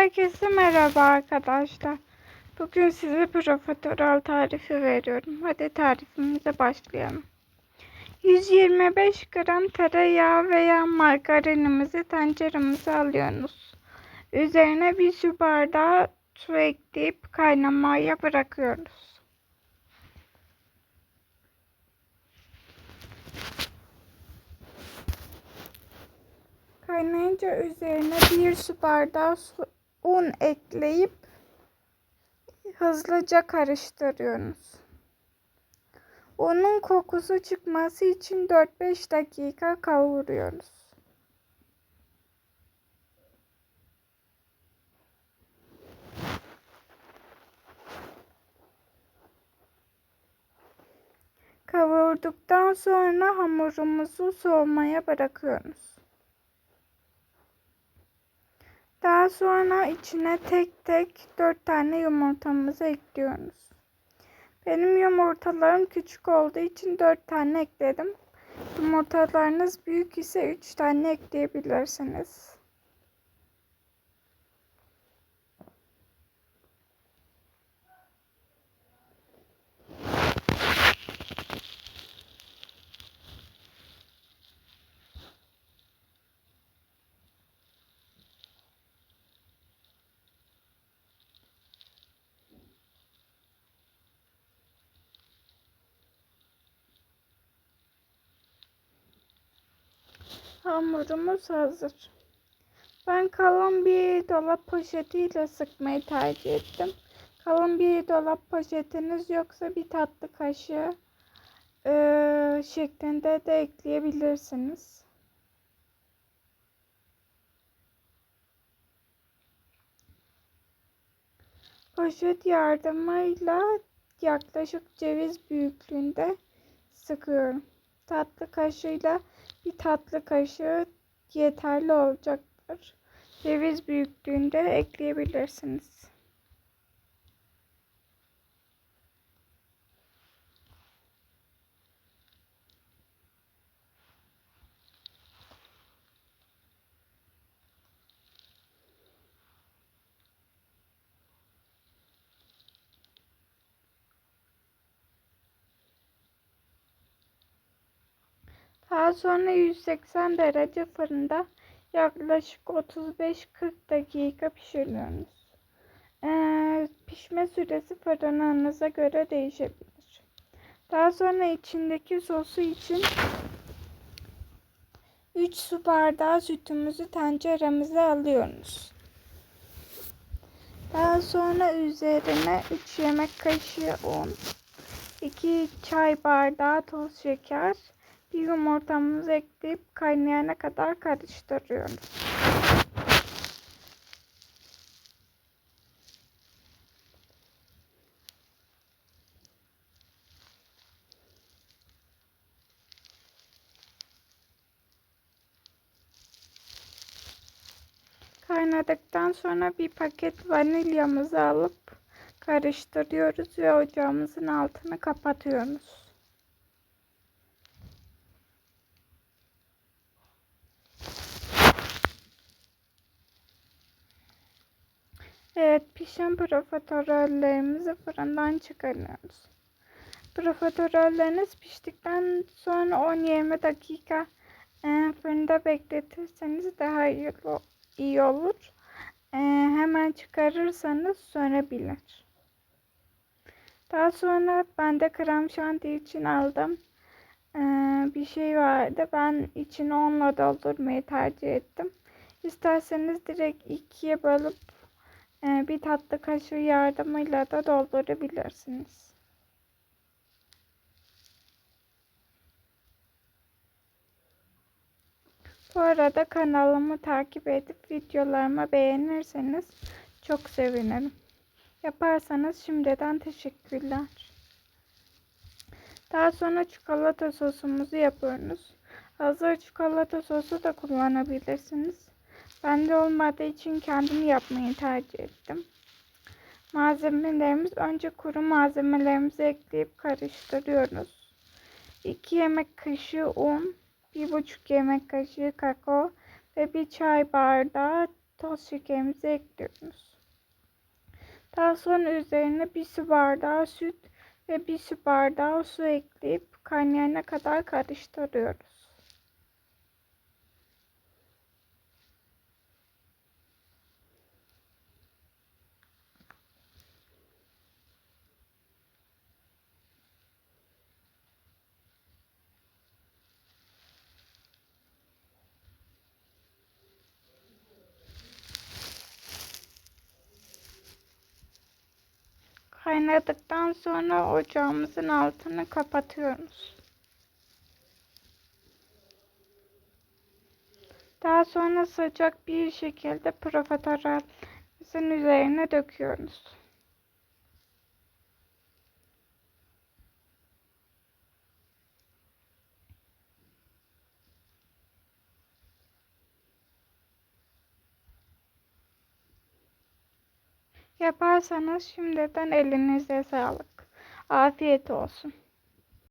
Herkese merhaba arkadaşlar. Bugün size profiterol tarifi veriyorum. Hadi tarifimize başlayalım. 125 gram tereyağı veya margarinimizi tenceremize alıyoruz. Üzerine bir su bardağı su ekleyip kaynamaya bırakıyoruz. Kaynayınca üzerine bir su bardağı su, un ekleyip hızlıca karıştırıyoruz. Unun kokusu çıkması için 4-5 dakika kavuruyoruz. Kavurduktan sonra hamurumuzu soğumaya bırakıyoruz. Daha sonra içine tek tek 4 tane yumurtamızı ekliyoruz. Benim yumurtalarım küçük olduğu için 4 tane ekledim. Yumurtalarınız büyük ise 3 tane ekleyebilirsiniz. Hamurumuz hazır. Ben kalın bir dolap poşetiyle sıkmayı tercih ettim. Kalın bir dolap poşetiniz yoksa bir tatlı kaşığı e, şeklinde de ekleyebilirsiniz. Poşet yardımıyla yaklaşık ceviz büyüklüğünde sıkıyorum. Tatlı kaşığıyla bir tatlı kaşığı yeterli olacaktır. Ceviz büyüklüğünde ekleyebilirsiniz. Daha sonra 180 derece fırında yaklaşık 35-40 dakika pişiriyoruz. Ee, pişme süresi fırınınıza göre değişebilir. Daha sonra içindeki sosu için 3 su bardağı sütümüzü tenceremize alıyoruz. Daha sonra üzerine 3 yemek kaşığı un, 2 çay bardağı toz şeker, bir yumurtamızı ekleyip kaynayana kadar karıştırıyoruz. Kaynadıktan sonra bir paket vanilyamızı alıp karıştırıyoruz ve ocağımızın altını kapatıyoruz. Evet pişen profiterollerimizi fırından çıkarıyoruz. Profiterolleriniz piştikten sonra 10-20 dakika e, fırında bekletirseniz daha iyi, olur. E, hemen çıkarırsanız sönebilir. Daha sonra ben de krem şanti için aldım. E, bir şey vardı. Ben içini onunla doldurmayı tercih ettim. İsterseniz direkt ikiye bölüp bir tatlı kaşığı yardımıyla da doldurabilirsiniz. Bu arada kanalımı takip edip videolarımı beğenirseniz çok sevinirim. Yaparsanız şimdiden teşekkürler. Daha sonra çikolata sosumuzu yapıyoruz. Hazır çikolata sosu da kullanabilirsiniz. Bende olmadığı için kendim yapmayı tercih ettim. Malzemelerimiz önce kuru malzemelerimizi ekleyip karıştırıyoruz. 2 yemek kaşığı un, 1,5 yemek kaşığı kakao ve bir çay bardağı toz şekerimizi ekliyoruz. Daha sonra üzerine bir su bardağı süt ve bir su bardağı su ekleyip kaynayana kadar karıştırıyoruz. Kaynadıktan sonra ocağımızın altını kapatıyoruz. Daha sonra sıcak bir şekilde profiterolimizin üzerine döküyoruz. Yaparsanız şimdiden elinize sağlık. Afiyet olsun.